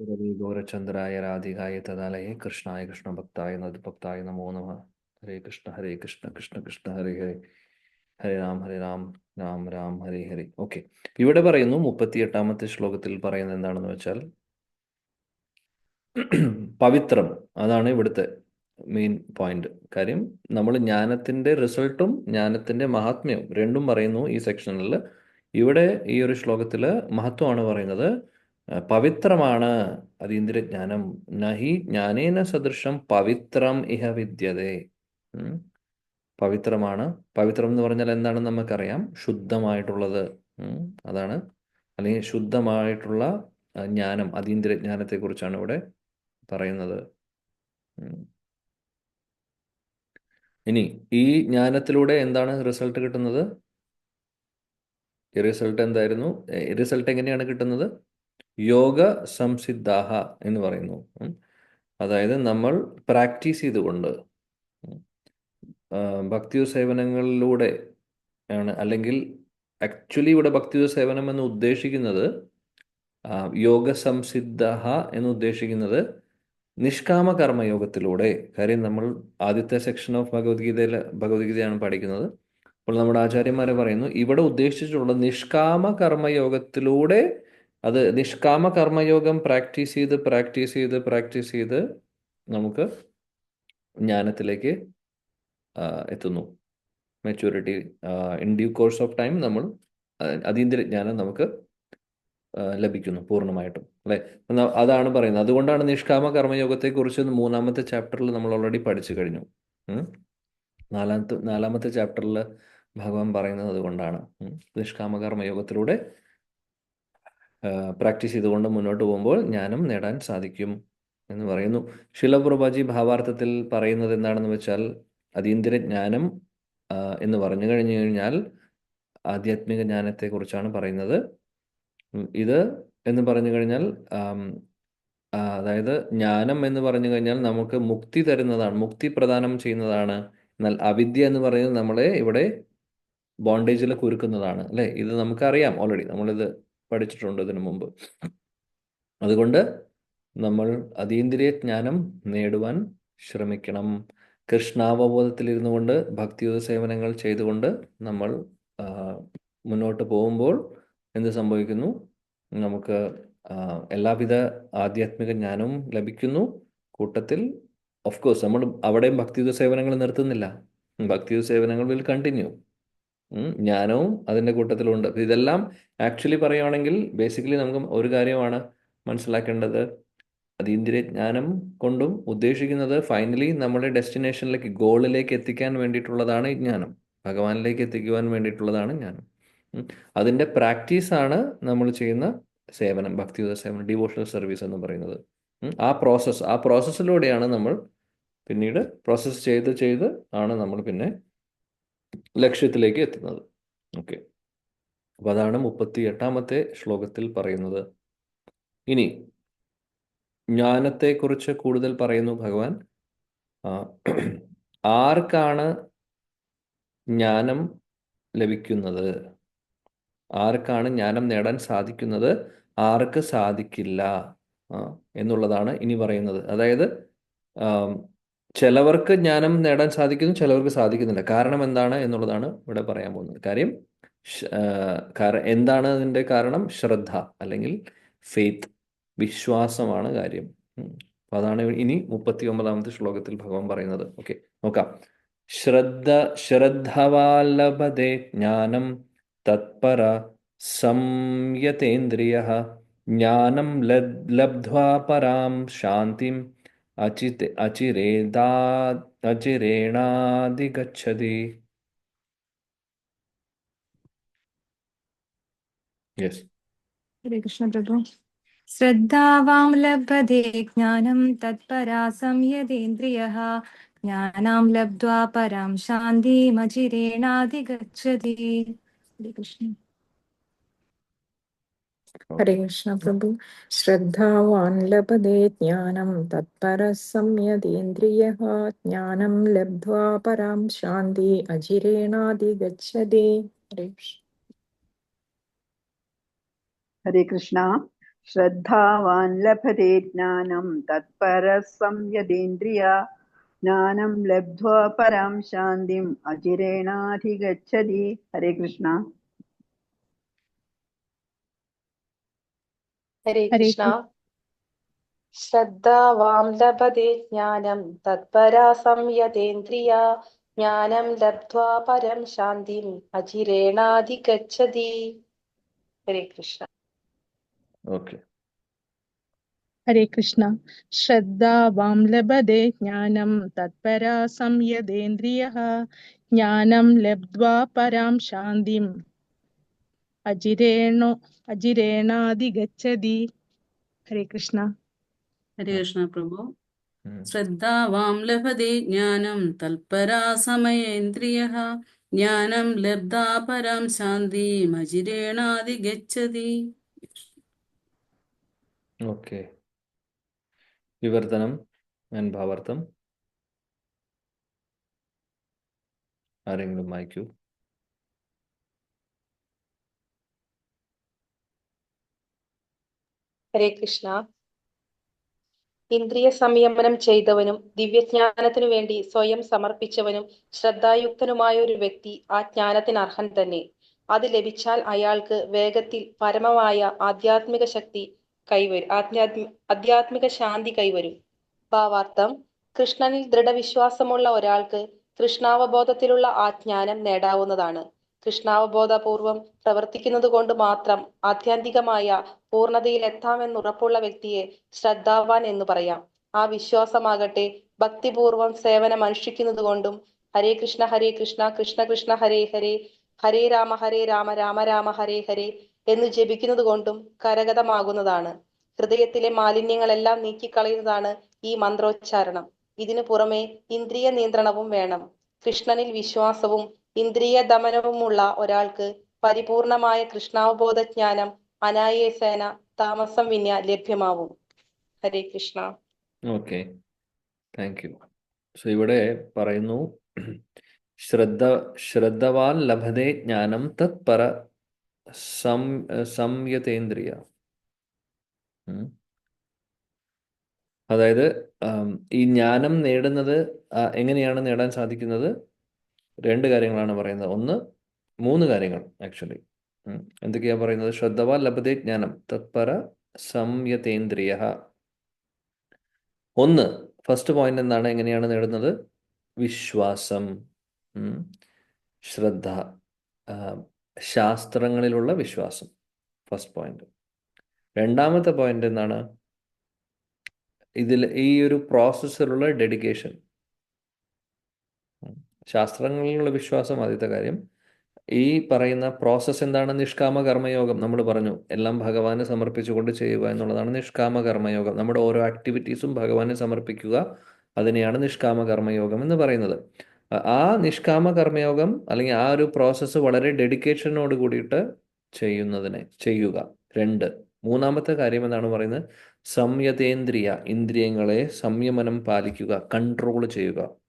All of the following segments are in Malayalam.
ഗൗരചന്ദ്രായ രാധികായ തദാലയെ കൃഷ്ണായ കൃഷ്ണ കൃഷ്ണഭക്തായ നദുഭക്തായ നമോ നമ. ഹരേ കൃഷ്ണ ഹരേ കൃഷ്ണ കൃഷ്ണ കൃഷ്ണ ഹരേ ഹരേ. ഹരേ രാം ഹരേ രാം രാം രാം ഹരേ ഹരേ. ഓക്കെ. ഇവിടെ പറയുന്നു മുപ്പത്തി എട്ടാമത്തെ ശ്ലോകത്തിൽ പറയുന്നത് എന്താണെന്ന് വെച്ചാൽ പവിത്രം. അതാണ് ഇവിടുത്തെ മെയിൻ പോയിന്റ് കാര്യം നമ്മൾ ജ്ഞാനത്തിന്റെ റിസൾട്ടും ജ്ഞാനത്തിന്റെ മഹാത്മ്യവും രണ്ടും പറയുന്നു ഈ സെക്ഷനിൽ ഇവിടെ ഈ ഒരു ശ്ലോകത്തിൽ മഹത്വമാണ് പറയുന്നത് പവിത്രമാണ് അതീന്ദ്രജ്ഞാനം നഹി ജ്ഞാനേന സദൃശം പവിത്രം ഇഹ വിദ്യതേ. പവിത്രമാണ്. പവിത്രം എന്ന് പറഞ്ഞാൽ എന്താണെന്ന് നമുക്കറിയാം? ശുദ്ധമായിട്ടുള്ളത്. അതാണ്. അല്ലെങ്കിൽ ശുദ്ധമായിട്ടുള്ള ജ്ഞാനം ജ്ഞാനം അതീന്ദ്രജ്ഞാനത്തെക്കുറിച്ചാണ് ഇവിടെ പറയുന്നത്. ഇനി ഈ ജ്ഞാനത്തിലൂടെ എന്താണ് റിസൾട്ട് കിട്ടുന്നത്? ഈ റിസൾട്ട് എന്തായിരുന്നു? റിസൾട്ട് എങ്ങനെയാണ് കിട്ടുന്നത്? യോഗ സംസിദ്ധാഹ എന്ന് പറയുന്നു. അതായത് നമ്മൾ പ്രാക്ടീസ് ചെയ്തുകൊണ്ട് ഭക്തിയോ ഭക്തി സേവനങ്ങളിലൂടെ ആണ്. അല്ലെങ്കിൽ ആക്ച്വലി ഇവിടെ ഭക്തി സേവനം എന്ന് ഉദ്ദേശിക്കുന്നത് യോഗ സംസിദ്ധ എന്ന് ഉദ്ദേശിക്കുന്നത് നിഷ്കാമ കർമ്മയോഗത്തിലൂടെ. കാര്യം നമ്മൾ ആദ്യത്തെ സെക്ഷൻ ഓഫ് ഭഗവത്ഗീതയിൽ ഭഗവത്ഗീതയാണ് പഠിക്കുന്നത്. അപ്പോൾ നമ്മുടെ ആചാര്യന്മാരെ പറയുന്നു ഇവിടെ ഉദ്ദേശിച്ചിട്ടുള്ള നിഷ്കാമ കർമ്മയോഗത്തിലൂടെ അത് നിഷ്കാമ കർമ്മയോഗം പ്രാക്ടീസ് ചെയ്ത് പ്രാക്ടീസ് ചെയ്ത് പ്രാക്ടീസ് ചെയ്ത് നമുക്ക് ജ്ഞാനത്തിലേക്ക് എത്തുന്നു. Maturity in due course of time നമ്മൾ അതീന്ദ്ര ജ്ഞാനം നമുക്ക് ലഭിക്കുന്നു പൂർണമായിട്ടും അല്ലെ? അതാണ് പറയുന്നത്. അതുകൊണ്ടാണ് നിഷ്കാമ കർമ്മയോഗത്തെക്കുറിച്ച് മൂന്നാമത്തെ ചാപ്റ്ററിൽ നമ്മൾ ഓൾറെഡി പഠിച്ചു കഴിഞ്ഞു. നാലാമത്തെ നാലാമത്തെ ചാപ്റ്ററിൽ ഭഗവാൻ പറയുന്നത് അതുകൊണ്ടാണ്. നിഷ്കാമ കർമ്മയോഗത്തിലൂടെ പ്രാക്ടീസ് ചെയ്തുകൊണ്ട് മുന്നോട്ട് പോകുമ്പോൾ ജ്ഞാനം നേടാൻ സാധിക്കും എന്ന് പറയുന്നു. ശിലപ്രഭാജി ഭാവാർത്ഥത്തിൽ പറയുന്നത് എന്താണെന്ന് വെച്ചാൽ അതീന്ദ്ര ജ്ഞാനം എന്ന് പറഞ്ഞു കഴിഞ്ഞു കഴിഞ്ഞാൽ ആധ്യാത്മിക ജ്ഞാനത്തെക്കുറിച്ചാണ് പറയുന്നത്. ഇത് എന്ന് പറഞ്ഞു കഴിഞ്ഞാൽ അതായത് ജ്ഞാനം എന്ന് പറഞ്ഞു കഴിഞ്ഞാൽ നമുക്ക് മുക്തി തരുന്നതാണ് മുക്തി പ്രദാനം ചെയ്യുന്നതാണ്. എന്നാൽ അവിദ്യ എന്ന് പറയുന്നത് നമ്മളെ ഇവിടെ ബോണ്ടേജിൽ കുരുക്കുന്നതാണ് അല്ലെ? ഇത് നമുക്കറിയാം ഓൾറെഡി നമ്മളിത് പഠിച്ചിട്ടുണ്ട് ഇതിനു മുമ്പ്. അതുകൊണ്ട് നമ്മൾ അതീന്ദ്രിയ ജ്ഞാനം നേടുവാൻ ശ്രമിക്കണം. കൃഷ്ണാവബോധത്തിലിരുന്നു കൊണ്ട് ഭക്തിയുത സേവനങ്ങൾ ചെയ്തുകൊണ്ട് നമ്മൾ മുന്നോട്ട് പോകുമ്പോൾ എന്ത് സംഭവിക്കുന്നു? നമുക്ക് എല്ലാവിധ ആധ്യാത്മിക ജ്ഞാനവും ലഭിക്കുന്നു. കൂട്ടത്തിൽ ഓഫ് കോഴ്സ് നമ്മൾ അവിടെയും ഭക്തിയുത സേവനങ്ങൾ നിർത്തുന്നില്ല. ഭക്തിയുത സേവനങ്ങൾ വിൽ കണ്ടിന്യൂ ജ്ഞാനവും അതിന്റെ കൂട്ടത്തിലുണ്ട്. ഇതെല്ലാം ആക്ച്വലി പറയുവാണെങ്കിൽ ബേസിക്കലി നമുക്ക് ഒരു കാര്യമാണ് മനസ്സിലാക്കേണ്ടത്. അതീന്ദ്രിയ ജ്ഞാനം കൊണ്ടും ഉദ്ദേശിക്കുന്നത് ഫൈനലി നമ്മുടെ ഡെസ്റ്റിനേഷനിലേക്ക് ഗോളിലേക്ക് എത്തിക്കാൻ വേണ്ടിയിട്ടുള്ളതാണ് ഈ ജ്ഞാനം. ഭഗവാനിലേക്ക് എത്തിക്കുവാൻ വേണ്ടിയിട്ടുള്ളതാണ് ജ്ഞാനം. അതിന്റെ പ്രാക്ടീസാണ് നമ്മൾ ചെയ്യുന്ന സേവനം ഭക്തിയുത സേവനം ഡിവോഷണൽ സർവീസ് എന്ന് പറയുന്നത്. ആ പ്രോസസ്സ് ആ പ്രോസസ്സിലൂടെയാണ് നമ്മൾ പിന്നീട് പ്രോസസ്സ് ചെയ്ത് ചെയ്ത് ആണ് നമ്മൾ പിന്നെ ലക്ഷ്യത്തിലേക്ക് എത്തുന്നത്. ഓക്കെ. അപ്പൊ അതാണ് മുപ്പത്തി എട്ടാമത്തെ ശ്ലോകത്തിൽ പറയുന്നത്. ഇനി ജ്ഞാനത്തെക്കുറിച്ച് കൂടുതൽ പറയുന്നു ഭഗവാൻ. ആർക്കാണ് ജ്ഞാനം ലഭിക്കുന്നത്? ആർക്കാണ് ജ്ഞാനം നേടാൻ സാധിക്കുന്നത്? ആർക്ക് സാധിക്കില്ല? എന്നുള്ളതാണ് ഇനി പറയുന്നത്. അതായത് ചിലവർക്ക് ജ്ഞാനം നേടാൻ സാധിക്കുന്നു ചിലവർക്ക് സാധിക്കുന്നില്ല. കാരണം എന്താണ് എന്നുള്ളതാണ് ഇവിടെ പറയാൻ പോകുന്നത്. കാര്യം കാര- എന്താണ് അതിന്റെ കാരണം? ശ്രദ്ധ അല്ലെങ്കിൽ ഫെയ്ത്ത് വിശ്വാസമാണ് കാര്യം. അപ്പൊ അതാണ് ഇനി മുപ്പത്തി ഒമ്പതാമത്തെ ശ്ലോകത്തിൽ ഭഗവാൻ പറയുന്നത്. ഓക്കെ നോക്കാം. ശ്രദ്ധ ശ്രദ്ധവാലഭതേ ജ്ഞാനം തത്പര സംയതേന്ദ്രിയ ജ്ഞാനം ലബ് ലബ്ധ്വാ പരാം ശാന്തിം അചിത് അചിരേദാ അചിരേണാധിഗച്ഛതി യെസ് ഹരേ കൃഷ്ണ പ്രഭു ശ്രദ്ധാവാം ലഭത്തെ ജ്ഞാനം തത്പരാ സംയതേന്ദ്രിയഃ ജ്ഞാനാം ലബ്ധ്വാ പരാം ശാന്തിമചിരേണാധിഗച്ഛതി ഹരേ കൃഷ്ണ हरे कृष्ण प्रभु श्रद्धावान् लभते ज्ञानं तत्परः संयदेन्द्रियः ज्ञानं लब्ध्वा परां शान्ति अजिरेणाधिगच्छति हरे कृष्ण हरे कृष्णा श्रद्धावान् लभते ज्ञानं तत्परः संयदेन्द्रिया ज्ञानं लब्ध्वा परां शान्तिम् अचिरेणाधिगच्छति हरे कृष्णा हरे कृष्ण। श्रद्धावां लभते ज्ञानं तत्परा संयतेन्द्रिया। लब्ध्वा हरे कृष्ण। ओके। हरे कृष्ण। श्रद्धा वाम लभते ज्ञानम तत्परा संयतेन्द्रिया। ज्ञानम लब्ध्वा परम शांतिम അജിരേണോ അജിരേണാതിഗച്ഛതി ഹരേ കൃഷ്ണ. ഹരേ കൃഷ്ണ പ്രഭു. ശ്രദ്ധാവാം ലഭതി ജ്ഞാനം തൽപരാ സമയേന്ദ്രിയ. ജ്ഞാനം ലബ്ധാ പരാം ശാന്തിം അജിരേണാതിഗച്ഛതി ഓക്കെ. വിവർത്തനം ആൻഡ് ഭാവാർത്ഥം. ആരെങ്കിലും വായിക്കൂ. ഹരേ കൃഷ്ണ. ഇന്ദ്രിയ സംയമനം ചെയ്തവനും ദിവ്യജ്ഞാനത്തിനു വേണ്ടി സ്വയം സമർപ്പിച്ചവനും ശ്രദ്ധായുക്തനുമായ ഒരു വ്യക്തി ആ ജ്ഞാനത്തിന് അർഹൻ തന്നെ. അത് ലഭിച്ചാൽ അയാൾക്ക് വേഗത്തിൽ പരമമായ ആധ്യാത്മിക ശക്തി കൈവരും. ആധ്യാത്മി ആധ്യാത്മിക ശാന്തി കൈവരും. ഭാവാർത്ഥം കൃഷ്ണനിൽ ദൃഢവിശ്വാസമുള്ള ഒരാൾക്ക് കൃഷ്ണാവബോധത്തിലുള്ള ആ ജ്ഞാനം നേടാവുന്നതാണ്. കൃഷ്ണാവബോധപൂർവം പ്രവർത്തിക്കുന്നത് കൊണ്ട് മാത്രം ആത്യന്തികമായ പൂർണതയിൽ എത്താമെന്നുറപ്പുള്ള വ്യക്തിയെ ശ്രദ്ധാവാൻ എന്ന് പറയാം. ആ വിശ്വാസമാകട്ടെ ഭക്തിപൂർവം സേവനം അനുഷ്ഠിക്കുന്നത് കൊണ്ടും ഹരേ കൃഷ്ണ ഹരേ കൃഷ്ണ കൃഷ്ണ കൃഷ്ണ ഹരേ ഹരേ ഹരേ രാമ ഹരേ രാമ രാമ രാമ ഹരേ ഹരേ എന്ന് ജപിക്കുന്നത് കൊണ്ടും കരഗതമാകുന്നതാണ്. ഹൃദയത്തിലെ മാലിന്യങ്ങളെല്ലാം നീക്കിക്കളയുന്നതാണ് ഈ മന്ത്രോച്ചാരണം. ഇതിനു പുറമെ ഇന്ദ്രിയ നിയന്ത്രണവും വേണം. കൃഷ്ണനിൽ വിശ്വാസവും ഇന്ദ്രിയ ദമനവുമുള്ള ഒരാൾക്ക് പരിപൂർണമായ കൃഷ്ണാവബോധ ജ്ഞാനം അനായേസേന താമസം വിന്യ ലഭ്യമാവും. Hare Krishna. Okay. Thank you. So ഇവിടെ പറയുന്നു ശ്രദ്ധ ശ്രദ്ധവാൻ ലഭതേ ജ്ഞാനം തത് പര സം സംയതേന്ദ്രിയ. അതായത് ഈ ജ്ഞാനം നേടുന്നത് എങ്ങനെയാണ് നേടാൻ സാധിക്കുന്നത്? രണ്ട് കാര്യങ്ങളാണ് പറയുന്നത്. ഒന്ന് മൂന്ന് കാര്യങ്ങൾ ആക്ച്വലി എന്തൊക്കെയാ പറയുന്നത്? ശ്രദ്ധവാ ലഭതേ ജ്ഞാനം. തത്പര സംയതേന്ദ്രിയ. ഒന്ന് ഫസ്റ്റ് പോയിന്റ് എന്താണ്? എങ്ങനെയാണ് നേടുന്നത്? വിശ്വാസം. ശ്രദ്ധ ശാസ്ത്രങ്ങളിലുള്ള വിശ്വാസം. ഫസ്റ്റ് പോയിന്റ് രണ്ടാമത്തെ പോയിന്റ് എന്താണ്? ഇതിൽ ഈ ഒരു പ്രോസസ്സിലുള്ള ഡെഡിക്കേഷൻ ശാസ്ത്രങ്ങളിലുള്ള വിശ്വാസം ആദ്യത്തെ കാര്യം. ഈ പറയുന്ന പ്രോസസ്സ് എന്താണ്? നിഷ്കാമ കർമ്മയോഗം നമ്മൾ പറഞ്ഞു. എല്ലാം ഭഗവാന് സമർപ്പിച്ചുകൊണ്ട് ചെയ്യുക എന്നുള്ളതാണ് നിഷ്കാമ കർമ്മയോഗം. നമ്മുടെ ഓരോ ആക്ടിവിറ്റീസും ഭഗവാന് സമർപ്പിക്കുക അതിനെയാണ് നിഷ്കാമ കർമ്മയോഗം എന്ന് പറയുന്നത്. ആ- നിഷ്കാമ കർമ്മയോഗം അല്ലെങ്കിൽ ആ ഒരു പ്രോസസ്സ് വളരെ ഡെഡിക്കേഷനോട് കൂടിയിട്ട് ചെയ്യുന്നതിനെ ചെയ്യുക. രണ്ട്. മൂന്നാമത്തെ കാര്യം എന്താണ് പറയുന്നത്? സംയതേന്ദ്രിയ ഇന്ദ്രിയങ്ങളെ സംയമനം പാലിക്കുക കൺട്രോൾ ചെയ്യുക.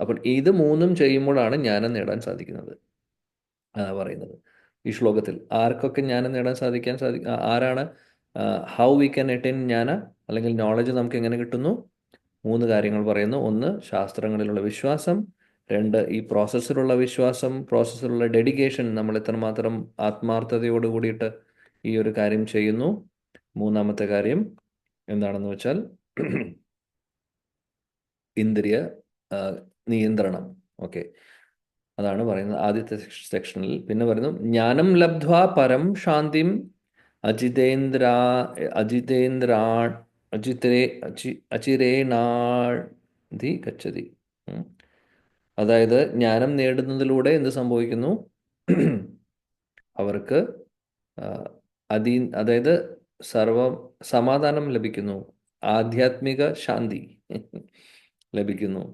അപ്പോൾ ഇത് മൂന്നും ചെയ്യുമ്പോഴാണ് ജ്ഞാനം നേടാൻ സാധിക്കുന്നത്. പറയുന്നത്. ഈ ശ്ലോകത്തിൽ ആർക്കൊക്കെ ജ്ഞാനം നേടാൻ സാധിക്കാൻ സാധി ആരാണ്? ഹൗ വി ക്യാൻ അറ്റൈൻ ജ്ഞാന അല്ലെങ്കിൽ നോളജ് നമുക്ക് എങ്ങനെ കിട്ടുന്നു? മൂന്ന് കാര്യങ്ങൾ പറയുന്നു. ഒന്ന് ശാസ്ത്രങ്ങളിലുള്ള വിശ്വാസം. രണ്ട് ഈ പ്രോസസ്സിലുള്ള വിശ്വാസം പ്രോസസ്സിലുള്ള ഡെഡിക്കേഷൻ നമ്മൾ എത്രമാത്രം ആത്മാർത്ഥതയോട് കൂടിയിട്ട് ഈ ഒരു കാര്യം ചെയ്യുന്നു. മൂന്നാമത്തെ കാര്യം എന്താണെന്ന് വെച്ചാൽ ഇന്ദ്രിയ നിയന്ത്രണം. ഓക്കെ. അതാണ് പറയുന്നത് ആദ്യത്തെ സെക്ഷനിൽ പിന്നെ പറയുന്നു ജ്ഞാനം ലബ്ധ്വ പരം ശാന്തിം അജിതേന്ദ്ര അജിതേന്ദ്ര അജിതേ അചി അചിരേണാധി ഗച്ഛതി. അതായത് ജ്ഞാനം നേടുന്നതിലൂടെ എന്ത് സംഭവിക്കുന്നു? അവർക്ക് അതീ അതി അതായത് സർവ സമാധാനം ലഭിക്കുന്നു. ആധ്യാത്മിക ശാന്തി ലഭിക്കുന്നു.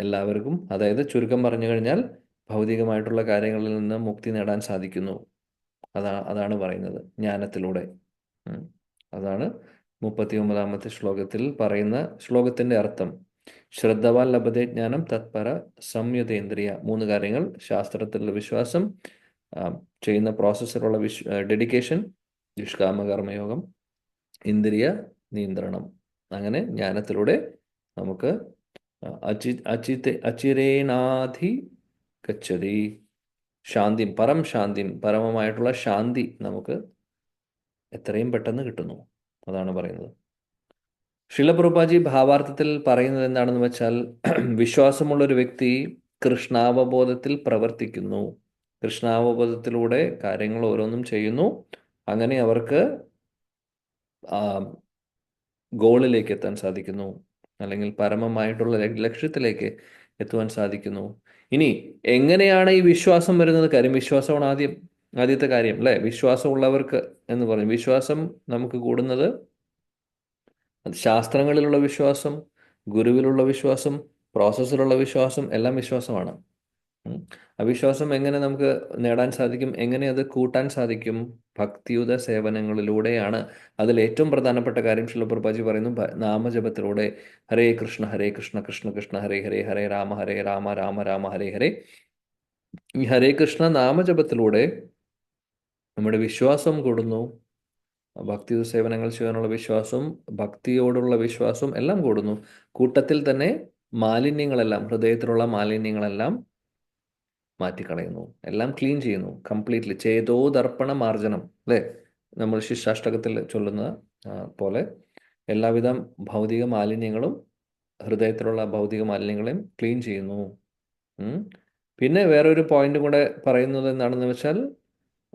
എല്ലാവർക്കും അതായത് ചുരുക്കം പറഞ്ഞു കഴിഞ്ഞാൽ ഭൗതികമായിട്ടുള്ള കാര്യങ്ങളിൽ നിന്ന് മുക്തി നേടാൻ സാധിക്കുന്നു. അതാ അതാണ് പറയുന്നത് ജ്ഞാനത്തിലൂടെ. അതാണ് മുപ്പത്തി ഒമ്പതാമത്തെ ശ്ലോകത്തിൽ പറയുന്ന ശ്ലോകത്തിന്റെ അർത്ഥം. ശ്രദ്ധവാൻ ലഭതേ ജ്ഞാനം തത്പര സംയുതേന്ദ്രിയ. മൂന്ന് കാര്യങ്ങൾ. ശാസ്ത്രത്തിലുള്ള വിശ്വാസം ചെയ്യുന്ന പ്രോസസ്സിലുള്ള വിശ്വ ഡെഡിക്കേഷൻ നിഷ്കാമ കർമ്മയോഗം ഇന്ദ്രിയ നിയന്ത്രണം. അങ്ങനെ ജ്ഞാനത്തിലൂടെ നമുക്ക് അചി അചിത് അചിരേണാധി ഗച്ഛതി. ശാന്തി പരം ശാന്തി പരമമായിട്ടുള്ള ശാന്തി നമുക്ക് എത്രയും പെട്ടെന്ന് കിട്ടുന്നു. അതാണ് പറയുന്നത്. ശിലപ്രഭാജി ഭാവാർത്ഥത്തിൽ പറയുന്നത് എന്താണെന്ന് വെച്ചാൽ വിശ്വാസമുള്ള ഒരു വ്യക്തി കൃഷ്ണാവബോധത്തിൽ പ്രവർത്തിക്കുന്നു. കൃഷ്ണാവബോധത്തിലൂടെ കാര്യങ്ങൾ ഓരോന്നും ചെയ്യുന്നു. അങ്ങനെ അവർക്ക് ഗോളിലേക്ക് എത്താൻ സാധിക്കുന്നു. അല്ലെങ്കിൽ പരമമായിട്ടുള്ള ലക്ഷ്യത്തിലേക്ക് എത്തുവാൻ സാധിക്കുന്നു. ഇനി എങ്ങനെയാണ് ഈ വിശ്വാസം വരുന്നത്? കാര്യം വിശ്വാസമാണ് ആദ്യം ആദ്യത്തെ കാര്യം അല്ലെ? വിശ്വാസമുള്ളവർക്ക് എന്ന് പറയും വിശ്വാസം നമുക്ക് കൂടുന്നത് ശാസ്ത്രങ്ങളിലുള്ള വിശ്വാസം ഗുരുവിലുള്ള വിശ്വാസം പ്രോസസ്സിലുള്ള വിശ്വാസം എല്ലാം വിശ്വാസമാണ്. അവിശ്വാസം എങ്ങനെ നമുക്ക് നേടാൻ സാധിക്കും? എങ്ങനെ അത് കൂട്ടാൻ സാധിക്കും? ഭക്തിയുത സേവനങ്ങളിലൂടെയാണ്. അതിൽ ഏറ്റവും പ്രധാനപ്പെട്ട കാര്യം ശിലപ്രഭാജി പറയുന്നു നാമജപത്തിലൂടെ ഹരേ കൃഷ്ണ ഹരേ കൃഷ്ണ കൃഷ്ണ കൃഷ്ണ ഹരേ ഹരേ ഹരേ രാമ ഹരേ രാമ രാമ രാമ ഹരേ ഹരേ. ഈ ഹരേ കൃഷ്ണ നാമജപത്തിലൂടെ നമ്മുടെ വിശ്വാസം കൂടുന്നു. ഭക്തി സേവനങ്ങൾ ചെയ്യാനുള്ള വിശ്വാസം ഭക്തിയോടുള്ള വിശ്വാസം എല്ലാം കൂടുന്നു. കൂട്ടത്തിൽ തന്നെ മാലിന്യങ്ങളെല്ലാം ഹൃദയത്തിലുള്ള മാലിന്യങ്ങളെല്ലാം മാറ്റിക്കളയുന്നു. എല്ലാം ക്ലീൻ ചെയ്യുന്നു. കംപ്ലീറ്റ്ലി ചേതോ ദർപ്പണ മാർജനം അല്ലേ? നമ്മൾ ശിഷ്ടാഷ്ടകത്തിൽ ചൊല്ലുന്ന പോലെ എല്ലാവിധ ഭൗതിക മാലിന്യങ്ങളും ഹൃദയത്തിലുള്ള ഭൗതിക മാലിന്യങ്ങളെയും ക്ലീൻ ചെയ്യുന്നു. പിന്നെ വേറൊരു പോയിന്റ് കൂടെ പറയുന്നത് എന്താണെന്ന് വെച്ചാൽ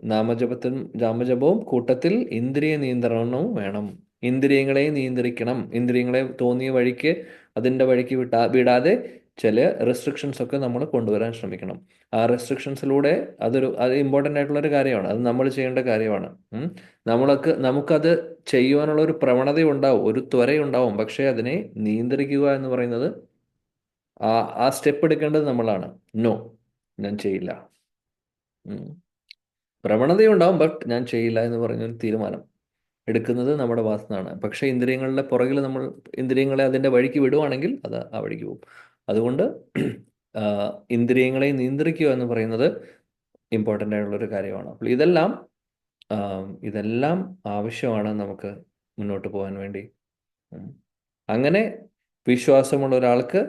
നാമജപത്തിനും നാമജപവും കൂട്ടത്തിൽ ഇന്ദ്രിയ നിയന്ത്രണവും വേണം. ഇന്ദ്രിയങ്ങളെ നിയന്ത്രിക്കണം. ഇന്ദ്രിയങ്ങളെ തോന്നിയ വഴിക്ക് അതിന്റെ വഴിക്ക് വിട്ടാ വിടാതെ ചില റെസ്ട്രിക്ഷൻസ് ഒക്കെ നമ്മൾ കൊണ്ടുവരാൻ ശ്രമിക്കണം. ആ റെസ്ട്രിക്ഷൻസിലൂടെ അതൊരു അത് ഇമ്പോർട്ടന്റ് ആയിട്ടുള്ള ഒരു കാര്യമാണ്. അത് നമ്മൾ ചെയ്യേണ്ട കാര്യമാണ്. നമ്മൾക്ക് നമുക്കത് ചെയ്യുവാനുള്ള ഒരു പ്രവണത ഉണ്ടാവും ഒരു ത്വരയുണ്ടാവും. പക്ഷേ അതിനെ നിയന്ത്രിക്കുക എന്ന് പറയുന്നത് ആ ആ സ്റ്റെപ്പ് എടുക്കേണ്ടത് നമ്മളാണ്. നോ ഞാൻ ചെയ്യില്ല. പ്രവണതയുണ്ടാവും ബട്ട് ഞാൻ ചെയ്യില്ല എന്ന് പറഞ്ഞൊരു തീരുമാനം എടുക്കുന്നത് നമ്മുടെ ഭാഗത്തുനിന്നാണ്. പക്ഷേ ഇന്ദ്രിയങ്ങളുടെ പുറകിൽ നമ്മൾ ഇന്ദ്രിയങ്ങളെ അതിന്റെ വഴിക്ക് വിടുവാണെങ്കിൽ അത് ആ വഴിക്ക് പോകും. അതുകൊണ്ട് ഇന്ദ്രിയങ്ങളെ നിയന്ത്രിക്കുക എന്ന് പറയുന്നത് ഇമ്പോർട്ടന്റ് ആയിട്ടുള്ളൊരു കാര്യമാണ്. അപ്പോൾ ഇതെല്ലാം ഇതെല്ലാം ആവശ്യമാണ് നമുക്ക് മുന്നോട്ട് പോകാൻ വേണ്ടി. അങ്ങനെ വിശ്വാസമുള്ള ഒരാൾക്ക്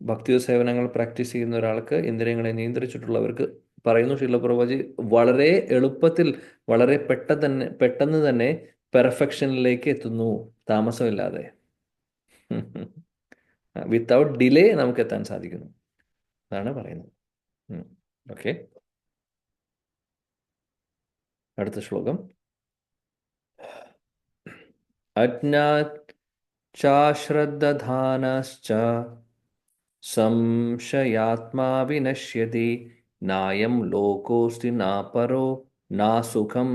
ഭക്തി സേവനങ്ങൾ പ്രാക്ടീസ് ചെയ്യുന്ന ഒരാൾക്ക് ഇന്ദ്രിയങ്ങളെ നിയന്ത്രിച്ചിട്ടുള്ളവർക്ക് പറയുന്നു ശീലപ്രഭുജി വളരെ എളുപ്പത്തിൽ വളരെ പെട്ടെന്ന് തന്നെ പെട്ടെന്ന് തന്നെ പെർഫെക്ഷനിലേക്ക് എത്തുന്നു. താമസമില്ലാതെ. വിത്തൗട്ട് ഡിലേ നമുക്ക് എത്താൻ സാധിക്കുന്നു. അതാണ് പറയുന്നത്. ഓക്കെ അടുത്ത ശ്ലോകം. അജ്ഞാശ്രദ്ധാനശ്ച സംശയാത്മാ വിനശ്യതി നായം ലോകോസ്തി നാപരോ നാസുഖം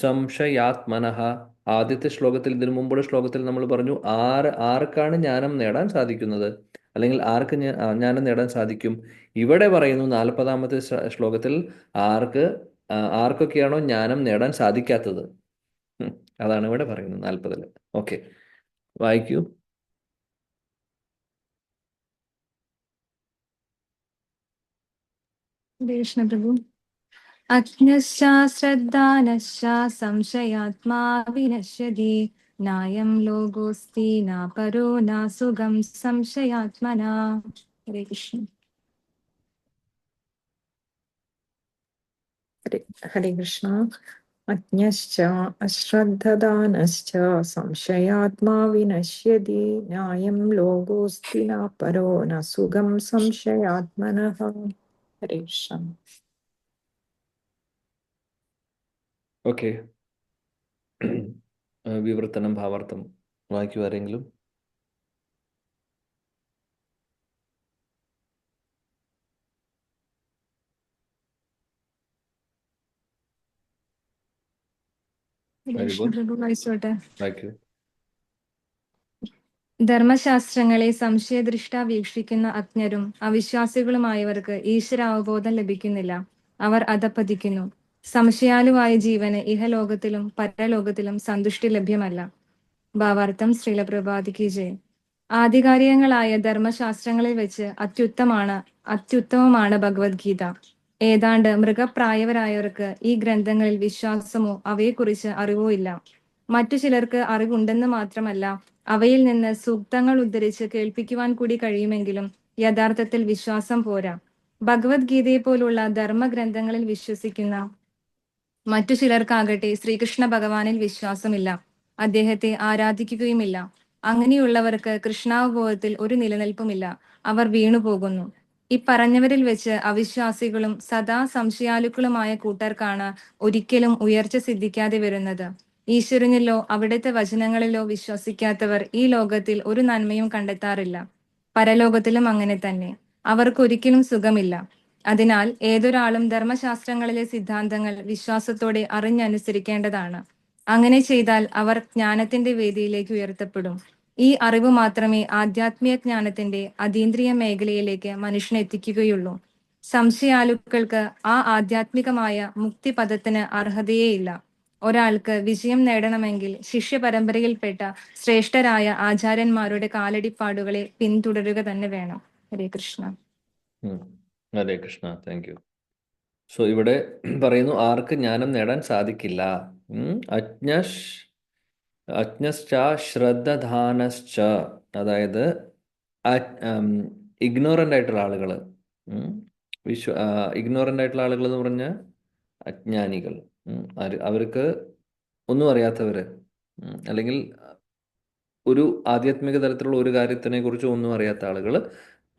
സംശയാത്മനഃ ആദ്യത്തെ ശ്ലോകത്തിൽ ഇതിനു മുമ്പുള്ള ശ്ലോകത്തിൽ നമ്മൾ പറഞ്ഞു ആറ് ആർക്കാണ് ജ്ഞാനം നേടാൻ സാധിക്കുന്നത്? അല്ലെങ്കിൽ ആർക്ക് ജ്ഞാനം നേടാൻ സാധിക്കും? ഇവിടെ പറയുന്നു നാൽപ്പതാമത്തെ ശ്ല- ശ്ലോകത്തിൽ ആർക്ക് ആർക്കൊക്കെയാണോ ജ്ഞാനം നേടാൻ സാധിക്കാത്തത്? അതാണ് ഇവിടെ പറയുന്നത് നാൽപ്പതിൽ ഓക്കെ. വായിക്കൂ. പ്രഭു. അജ്ഞശ്ച ശ്രദ്ധാനശ്ച സംശയാത്മാ വിനശ്യതി നായം ലോകോസ്തി നാ പരോ നാ സുഖം സംശയാത്മന ഹരേ കൃഷ്ണ ഹരേ ഹരേ കൃഷ്ണ അജ്ഞശ്ച അശ്രദ്ധദാനശ്ച സംശയാത്മാ വിനശ്യതി ന്യായം ലോകോസ്തി ന പരോ ന സുഖം സംശയാത്മനഃ ഹരേ കൃഷ്ണ ഓക്കെ. വിവർത്തനം ഭാവാർത്ഥം വായിക്കുക ആരെങ്കിലും? ധർമ്മശാസ്ത്രങ്ങളെ സംശയദൃഷ്ട വീക്ഷിക്കുന്ന അജ്ഞരും അവിശ്വാസികളുമായവർക്ക് ഈശ്വരാവബോധം ലഭിക്കുന്നില്ല. അവർ അധപ്പതിക്കുന്നു സംശയാലുവായ ജീവന് ഇഹലോകത്തിലും പരലോകത്തിലും സന്തുഷ്ടി ലഭ്യമല്ല. ഭാവാർത്ഥം ശ്രീലപ്രഭാതിക്ക് ജയ്. ആധികാരികങ്ങളായ ധർമ്മശാസ്ത്രങ്ങളിൽ വെച്ച് അത്യുത്തമാണ് അത്യുത്തമമാണ് ഭഗവത്ഗീത. ഏതാണ്ട് മൃഗപ്രായവരായവർക്ക് ഈ ഗ്രന്ഥങ്ങളിൽ വിശ്വാസമോ അവയെക്കുറിച്ച് അറിവോ ഇല്ല. മറ്റു ചിലർക്ക് അറിവുണ്ടെന്ന് മാത്രമല്ല അവയിൽ നിന്ന് സൂക്തങ്ങൾ ഉദ്ധരിച്ച് കേൾപ്പിക്കുവാൻ കൂടി കഴിയുമെങ്കിലും യഥാർത്ഥത്തിൽ വിശ്വാസം പോരാ. ഭഗവത്ഗീതയെ പോലുള്ള ധർമ്മഗ്രന്ഥങ്ങളിൽ വിശ്വസിക്കുന്ന മറ്റു ചിലർക്കാകട്ടെ ശ്രീകൃഷ്ണ ഭഗവാനിൽ വിശ്വാസമില്ല. അദ്ദേഹത്തെ ആരാധിക്കുകയുമില്ല. അങ്ങനെയുള്ളവർക്ക് കൃഷ്ണാവബോധത്തിൽ ഒരു നിലനിൽപ്പുമില്ല. അവർ വീണുപോകുന്നു. ഇപ്പറഞ്ഞവരിൽ വെച്ച് അവിശ്വാസികളും സദാ സംശയാലുക്കളുമായ കൂട്ടർക്കാണ് ഒരിക്കലും ഉയർച്ച സിദ്ധിക്കാതെ വരുന്നത്. ഈശ്വരനിലോ അവിടുത്തെ വചനങ്ങളിലോ വിശ്വസിക്കാത്തവർ ഈ ലോകത്തിൽ ഒരു നന്മയും കണ്ടെത്താറില്ല. പരലോകത്തിലും അങ്ങനെ തന്നെ. അവർക്കൊരിക്കലും സുഖമില്ല. അതിനാൽ ഏതൊരാളും ധർമ്മശാസ്ത്രങ്ങളിലെ സിദ്ധാന്തങ്ങൾ വിശ്വാസത്തോടെ അറിഞ്ഞനുസരിക്കേണ്ടതാണ്. അങ്ങനെ ചെയ്താൽ അവർ ജ്ഞാനത്തിന്റെ വേദിയിലേക്ക് ഉയർത്തപ്പെടും. ഈ അറിവ് മാത്രമേ ആധ്യാത്മിക ജ്ഞാനത്തിന്റെ അതീന്ദ്രിയ മേഖലയിലേക്ക് മനുഷ്യനെ എത്തിക്കുകയുള്ളൂ. സംശയാലുക്കൾക്ക് ആ ആധ്യാത്മികമായ മുക്തിപദത്തിന് അർഹതയേയില്ല. ഒരാൾക്ക് വിജയം നേടണമെങ്കിൽ ശിഷ്യ പരമ്പരയിൽപ്പെട്ട ശ്രേഷ്ഠരായ ആചാര്യന്മാരുടെ കാലടിപ്പാടുകളെ പിന്തുടരുക തന്നെ വേണം. Hare Krishna. Hare Krishna thank you so ഇവിടെ പറയുന്നു ആർക്ക് ജ്ഞാനം നേടാൻ സാധിക്കില്ല? അജ്ഞ അജ്ഞശ് അജ്ഞശ്ച ശ്രദ്ധധാനശ്ച. അതായത് ഇഗ്നോറന്റ് ആയിട്ടുള്ള ആളുകൾ വിശ്വ ഇഗ്നോറന്റ് ആയിട്ടുള്ള ആളുകൾ എന്ന് പറഞ്ഞാൽ അജ്ഞാനികൾ. അവർക്ക് ഒന്നും അറിയാത്തവർ അല്ലെങ്കിൽ ഒരു ആധ്യാത്മിക തരത്തിലുള്ള ഒരു കാര്യത്തിനെ കുറിച്ച് ഒന്നും അറിയാത്ത ആളുകൾ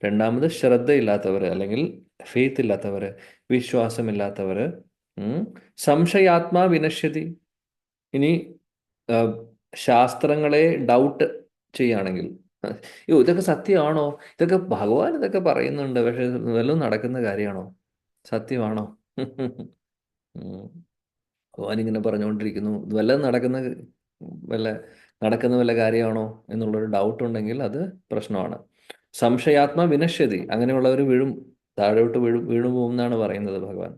രണ്ടാമത് ശ്രദ്ധയില്ലാത്തവർ അല്ലെങ്കിൽ ഫെയ്ത്ത് ഇല്ലാത്തവർ വിശ്വാസമില്ലാത്തവർ സംശയാത്മാ വിനശ്യതി. ഇനി ശാസ്ത്രങ്ങളെ ഡൗട്ട് ചെയ്യുകയാണെങ്കിൽ അയ്യോ ഇതൊക്കെ സത്യമാണോ? ഇതൊക്കെ ഭഗവാൻ ഇതൊക്കെ പറയുന്നുണ്ട് പക്ഷെ വല്ലതും നടക്കുന്ന കാര്യമാണോ? സത്യമാണോ. ഭഗവാൻ ഇങ്ങനെ പറഞ്ഞുകൊണ്ടിരിക്കുന്നു. വല്ലതും നടക്കുന്ന വല്ല നടക്കുന്ന വല്ല കാര്യമാണോ എന്നുള്ളൊരു ഡൗട്ട് ഉണ്ടെങ്കിൽ അത് പ്രശ്നമാണ്. സംശയാത്മ വിനശ്യതി. അങ്ങനെയുള്ളവർ വീഴും താഴോട്ട് വീഴും വീണു പോകും എന്നാണ് പറയുന്നത് ഭഗവാൻ.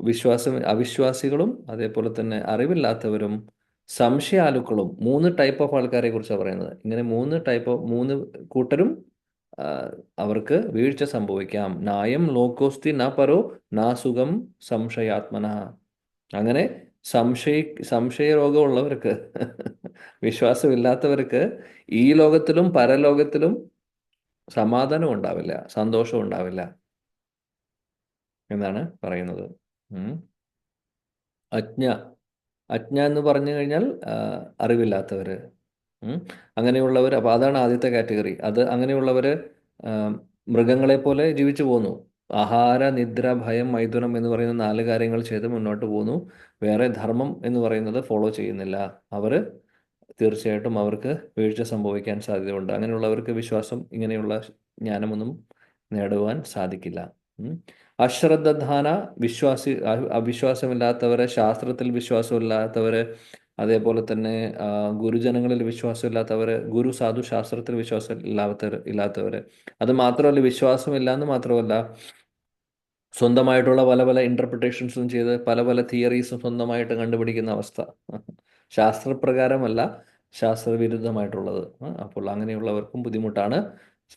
വിശ്വാസം അവിശ്വാസികളും അതേപോലെ തന്നെ അറിവില്ലാത്തവരും സംശയാലുക്കളും മൂന്ന് ടൈപ്പ് ഓഫ് ആൾക്കാരെ കുറിച്ചാണ് പറയുന്നത്. ഇങ്ങനെ മൂന്ന് ടൈപ്പ് ഓഫ് മൂന്ന് കൂട്ടരും അവർക്ക് വീഴ്ച സംഭവിക്കാം. നായം ലോകോസ്തി ന പരോ നാസുഖം സംശയാത്മന. അങ്ങനെ സംശയ സംശയരോഗമുള്ളവർക്ക് വിശ്വാസമില്ലാത്തവർക്ക് ഈ ലോകത്തിലും പരലോകത്തിലും സമാധാനം ഉണ്ടാവില്ല സന്തോഷം ഉണ്ടാവില്ല എന്നാണ് പറയുന്നത്. അജ്ഞ അജ്ഞ എന്ന് പറഞ്ഞു കഴിഞ്ഞാൽ അറിവില്ലാത്തവർ. അങ്ങനെയുള്ളവർ അപ്പോൾ അതാണ് ആദ്യത്തെ കാറ്റഗറി. അത് അങ്ങനെയുള്ളവർ മൃഗങ്ങളെ പോലെ ജീവിച്ചു പോന്നു. ആഹാര നിദ്ര ഭയം മൈഥുനം എന്ന് പറയുന്ന നാല് കാര്യങ്ങൾ ചെയ്ത് മുന്നോട്ട് പോകുന്നു. വേറെ ധർമ്മം എന്ന് പറയുന്നത് ഫോളോ ചെയ്യുന്നില്ല. അവർ തീർച്ചയായിട്ടും അവർക്ക് വീഴ്ച സംഭവിക്കാൻ സാധ്യതയുണ്ട്. അങ്ങനെയുള്ളവർക്ക് വിശ്വാസം ഇങ്ങനെയുള്ള ജ്ഞാനമൊന്നും നേടുവാൻ സാധിക്കില്ല. അശ്രദ്ധാന വിശ്വാസി അവിശ്വാസമില്ലാത്തവരെ ശാസ്ത്രത്തിൽ വിശ്വാസമില്ലാത്തവര് അതേപോലെ തന്നെ ഗുരുജനങ്ങളിൽ വിശ്വാസമില്ലാത്തവര് ഗുരു സാധു ശാസ്ത്രത്തിൽ വിശ്വാസം ഇല്ലാത്തവർ അത് മാത്രമല്ല വിശ്വാസമില്ല എന്ന് മാത്രമല്ല സ്വന്തമായിട്ടുള്ള പല പല ഇന്റർപ്രിട്ടേഷൻസും ചെയ്ത് പല പല തിയറീസും സ്വന്തമായിട്ട് കണ്ടുപിടിക്കുന്ന അവസ്ഥ. ശാസ്ത്രപ്രകാരമല്ല ശാസ്ത്രവിരുദ്ധമായിട്ടുള്ളത്. അപ്പോൾ അങ്ങനെയുള്ളവർക്കും ബുദ്ധിമുട്ടാണ്.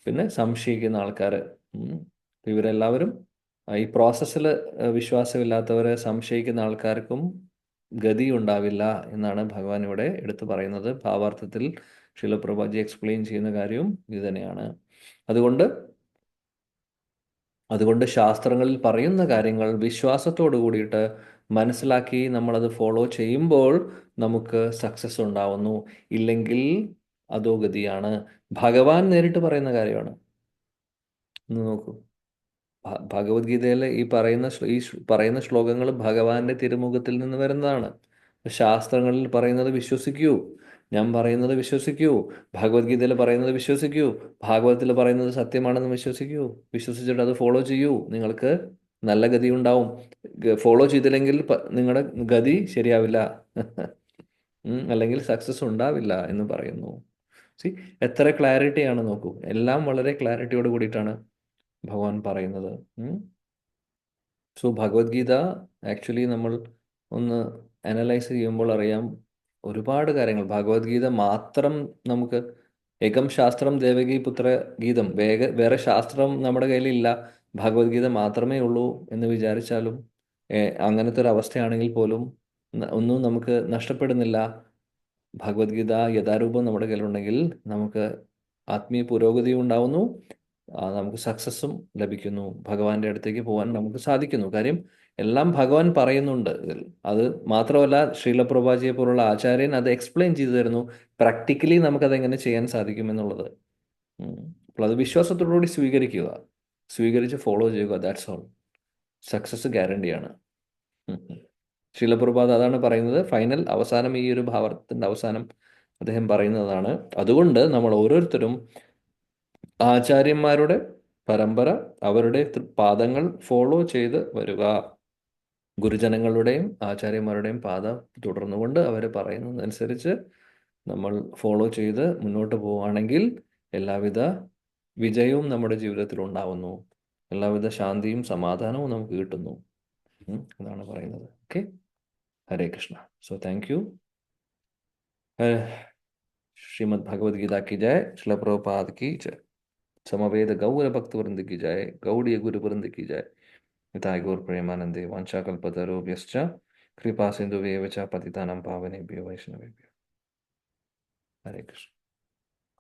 പിന്നെ സംശയിക്കുന്ന ആൾക്കാർ ഇവരെല്ലാവരും ഈ പ്രോസസ്സിൽ വിശ്വാസമില്ലാത്തവരെ സംശയിക്കുന്ന ആൾക്കാർക്കും ഗതി ഉണ്ടാവില്ല എന്നാണ് ഭഗവാൻ ഇവിടെ എടുത്തു പറയുന്നത്. ഭാവാർത്ഥത്തിൽ ശിലപ്രഭാജി എക്സ്പ്ലെയിൻ ചെയ്യുന്ന കാര്യവും ഇത് തന്നെയാണ്. അതുകൊണ്ട് അതുകൊണ്ട് ശാസ്ത്രങ്ങളിൽ പറയുന്ന കാര്യങ്ങൾ വിശ്വാസത്തോടു കൂടിയിട്ട് മനസ്സിലാക്കി നമ്മളത് ഫോളോ ചെയ്യുമ്പോൾ നമുക്ക് സക്സസ് ഉണ്ടാവുന്നു. ഇല്ലെങ്കിൽ അതോ ഗതിയാണ്. ഭഗവാൻ നേരിട്ട് പറയുന്ന കാര്യമാണ്. നോക്കൂ. ഭഗവത്ഗീതയിലെ ഈ പറയുന്ന ഈ പറയുന്ന ശ്ലോകങ്ങൾ ഭഗവാന്റെ തിരുമുഖത്തിൽ നിന്ന് വരുന്നതാണ്. ശാസ്ത്രങ്ങളിൽ പറയുന്നത് വിശ്വസിക്കൂ. ഞാൻ പറയുന്നത് വിശ്വസിക്കൂ. ഭഗവത്ഗീതയിൽ പറയുന്നത് വിശ്വസിക്കൂ. ഭാഗവതത്തിൽ പറയുന്നത് സത്യമാണെന്ന് വിശ്വസിക്കൂ. വിശ്വസിച്ചിട്ട് അത് ഫോളോ ചെയ്യൂ. നിങ്ങൾക്ക് നല്ല ഗതി ഉണ്ടാവും ഫോളോ ചെയ്തില്ലെങ്കിൽ നിങ്ങളുടെ ഗതി ശരിയാവില്ല. അല്ലെങ്കിൽ സക്സസ് ഉണ്ടാവില്ല എന്ന് പറയുന്നു. സി എത്ര ക്ലാരിറ്റിയാണ് നോക്കൂ. എല്ലാം വളരെ ക്ലാരിറ്റിയോട് കൂടിയിട്ടാണ്. ഭഗവാൻ പറയുന്നത്. സോ ഭഗവത്ഗീത ആക്ച്വലി നമ്മൾ ഒന്ന് അനലൈസ് ചെയ്യുമ്പോൾ അറിയാം ഒരുപാട് കാര്യങ്ങൾ. ഭഗവത്ഗീത മാത്രം നമുക്ക് ഏകം ശാസ്ത്രം ദേവകി പുത്ര ഗീതം വേഗ വേറെ ശാസ്ത്രം നമ്മുടെ കയ്യിലില്ല. ഭഗവത്ഗീത മാത്രമേ ഉള്ളൂ എന്ന് വിചാരിച്ചാലും അങ്ങനത്തെ ഒരു അവസ്ഥയാണെങ്കിൽ പോലും ഒന്നും നമുക്ക് നഷ്ടപ്പെടുന്നില്ല. ഭഗവത്ഗീത യഥാരൂപം നമ്മുടെ കയ്യിലുണ്ടെങ്കിൽ നമുക്ക് ആത്മീയ പുരോഗതി ഉണ്ടാവുന്നു. നമുക്ക് സക്സസ്സും ലഭിക്കുന്നു. ഭഗവാന്റെ അടുത്തേക്ക് പോകാൻ നമുക്ക് സാധിക്കുന്നു. കാര്യം എല്ലാം ഭഗവാൻ പറയുന്നുണ്ട്. ഇതിൽ അത് മാത്രമല്ല ശ്രീലപ്രഭാജിയെ പോലുള്ള ആചാര്യൻ അത് എക്സ്പ്ലെയിൻ ചെയ്തു തരുന്നു. പ്രാക്ടിക്കലി നമുക്കത് എങ്ങനെ ചെയ്യാൻ സാധിക്കും എന്നുള്ളത്. ഉം. അപ്പോൾ അത് വിശ്വാസത്തോടുകൂടി സ്വീകരിക്കുക. സ്വീകരിച്ച് ഫോളോ ചെയ്യുക. ദാറ്റ്സ് ഓൾ സക്സസ് ഗ്യാരണ്ടിയാണ് ശീലപ്രഭാത് അതാണ് പറയുന്നത്. ഫൈനൽ അവസാനം ഈ ഒരു ഭാവത്തിന്റെ അവസാനം അദ്ദേഹം പറയുന്നതാണ്. അതുകൊണ്ട് നമ്മൾ ഓരോരുത്തരും ആചാര്യന്മാരുടെ പരമ്പര അവരുടെ പാദങ്ങൾ ഫോളോ ചെയ്ത് വരിക. ഗുരുജനങ്ങളുടെയും ആചാര്യന്മാരുടെയും പാത തുടർന്നുകൊണ്ട് അവർ പറയുന്നതനുസരിച്ച് നമ്മൾ ഫോളോ ചെയ്ത് മുന്നോട്ട് പോവുകയാണെങ്കിൽ എല്ലാവിധ വിജയവും നമ്മുടെ ജീവിതത്തിൽ ഉണ്ടാവുന്നു. എല്ലാവിധ ശാന്തിയും സമാധാനവും നമുക്ക് കിട്ടുന്നു. എന്നാണ് പറയുന്നത്. Okay Hare Krishna. So thank you Shrimad Bhagavad Gita കി ജയ്. ശ്ലപ്രഭുപാദ് കി ജയ്. समवेद गौर भक्त वृंद की जय गौड़ीय गुरु वृंद की जय हिताय गौर प्रेमानंदे वाञ्छाकल्पतरुभ्यश्च कृपा सिन्धुभ्येव च पतितानां पावनेभ्यो वैष्णवेभ्यो हरे कृष्ण